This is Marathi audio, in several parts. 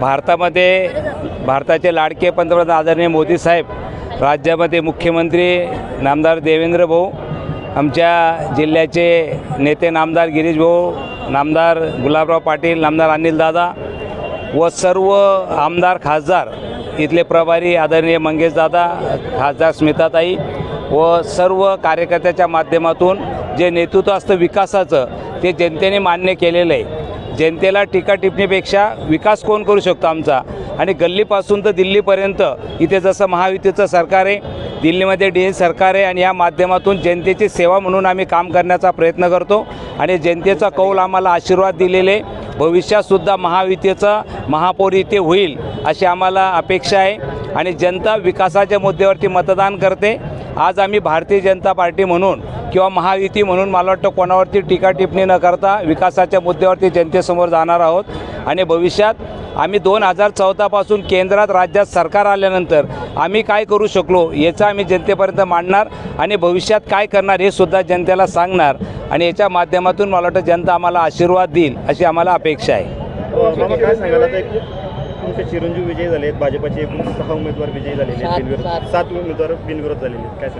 भारतामध्ये भारताचे लाडके पंतप्रधान आदरणीय मोदी साहेब राज्यामध्ये मुख्यमंत्री नामदार देवेंद्र भाऊ आमच्या जिल्ह्याचे नेते नामदार गिरीश भाऊ नामदार गुलाबराव पाटील नामदार अनिलदादा व सर्व आमदार खासदार इथले प्रभारी आदरणीय मंगेशदादा खासदार स्मिताताई व सर्व कार्यकर्त्याच्या माध्यमातून जे नेतृत्व असतं विकासाचं ते जनतेने मान्य केलेलं आहे. जनतेला टीका टिप्पणीपेक्षा विकास कोण करू शकतो आमचा? आणि गल्लीपासून तर दिल्लीपर्यंत इथे जसं महायुतीचं सरकार आहे दिल्लीमध्ये डी एन सरकार आहे आणि या माध्यमातून जनतेची सेवा म्हणून आम्ही काम करण्याचा प्रयत्न करतो. आणि जनतेचा कौल आम्हाला आशीर्वाद दिलेले भविष्यातसुद्धा महायुतीचा महापौर इथे होईल अशी आम्हाला अपेक्षा आहे. आणि जनता विकासाच्या मुद्द्यावरती मतदान करते. आज आम्ही भारतीय जनता पार्टी म्हणून किंवा महायुती म्हणून मला वाटतं कोणावरती टीका टिप्पणी न करता विकासाच्या मुद्द्यावरती जनतेसमोर जाणार आहोत. आणि भविष्यात आम्ही दोन हजार चौदापासून केंद्रात राज्यात सरकार आल्यानंतर आम्ही काय करू शकलो याचं आम्ही जनतेपर्यंत मांडणार आणि भविष्यात काय करणार हे सुद्धा जनतेला सांगणार. आणि याच्या माध्यमातून मला वाटतं जनता आम्हाला आशीर्वाद देईल अशी आम्हाला अपेक्षा आहे. तुमचे चिरंजीव विजयी झाले आहेत भाजपाचे एकूण सहा उमेदवार विजयी झालेले आहेत. बिनविरोध सात. उमेदवार बिनविरोध झालेले आहेत. काय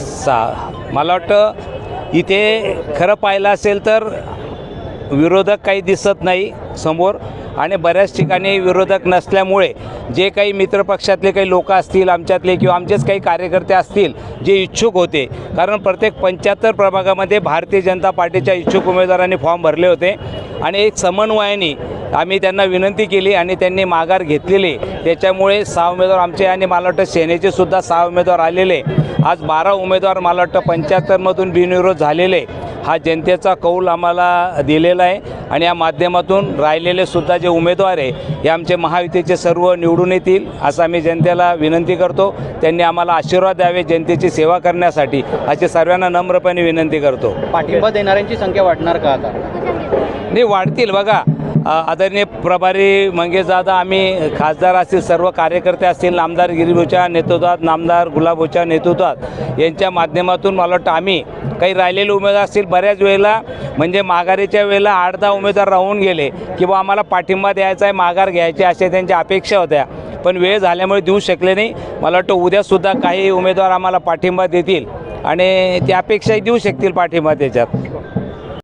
सा मला वाटतं इथे खरं पाहिलं असेल तर विरोधक काही दिसत नाही समोर आणि बऱ्याच ठिकाणी विरोधक नसल्यामुळे जे काही मित्रपक्षातले काही लोक असतील आमच्यातले किंवा आमचेच काही कार्यकर्ते असतील जे इच्छुक होते. कारण प्रत्येक पंच्याहत्तर प्रभागामध्ये भारतीय जनता पार्टीच्या इच्छुक उमेदवारांनी फॉर्म भरले होते. आणि एक समन्वयाने आम्ही त्यांना विनंती केली आणि त्यांनी माघार घेतलेली. त्याच्यामुळे सहा उमेदवार आमचे आणि मला वाटतं सेनेचे सुद्धा सहा उमेदवार आलेले. आज बारा उमेदवार मला वाटतं पंच्याहत्तरमधून बिनविरोध झालेले. हा जनतेचा कौल आम्हाला दिलेला आहे आणि या माध्यमातून राहिलेले सुद्धा जे उमेदवार आहे हे आमचे महायुतीचे सर्व निवडून येतील असं आम्ही जनतेला विनंती करतो. त्यांनी आम्हाला आशीर्वाद द्यावे जनतेची सेवा करण्यासाठी. अशी सर्वांना नम्रपणे विनंती करतो. पाठिंबा देणाऱ्यांची संख्या वाढणार का आता? नाही वाढतील बघा. आदरणीय प्रभारी मंगेशदादा आम्ही खासदार असतील सर्व कार्यकर्ते असतील नामदार गिरीभूच्या नेतृत्वात नामदार गुलाबूच्या नेतृत्वात यांच्या माध्यमातून मला वाटतं आम्ही काही राहिलेले उमेदवार असतील बऱ्याच वेळेला म्हणजे माघारीच्या वेळेला आठ दहा उमेदवार राहून गेले किंवा आम्हाला पाठिंबा द्यायचा आहे माघार घ्यायची अशा त्यांच्या अपेक्षा होत्या. पण वेळ झाल्यामुळे देऊ शकले नाही. मला वाटतं उद्यासुद्धा काही उमेदवार आम्हाला पाठिंबा देतील आणि त्या अपेक्षाही देऊ शकतील पाठिंबा त्याच्यात.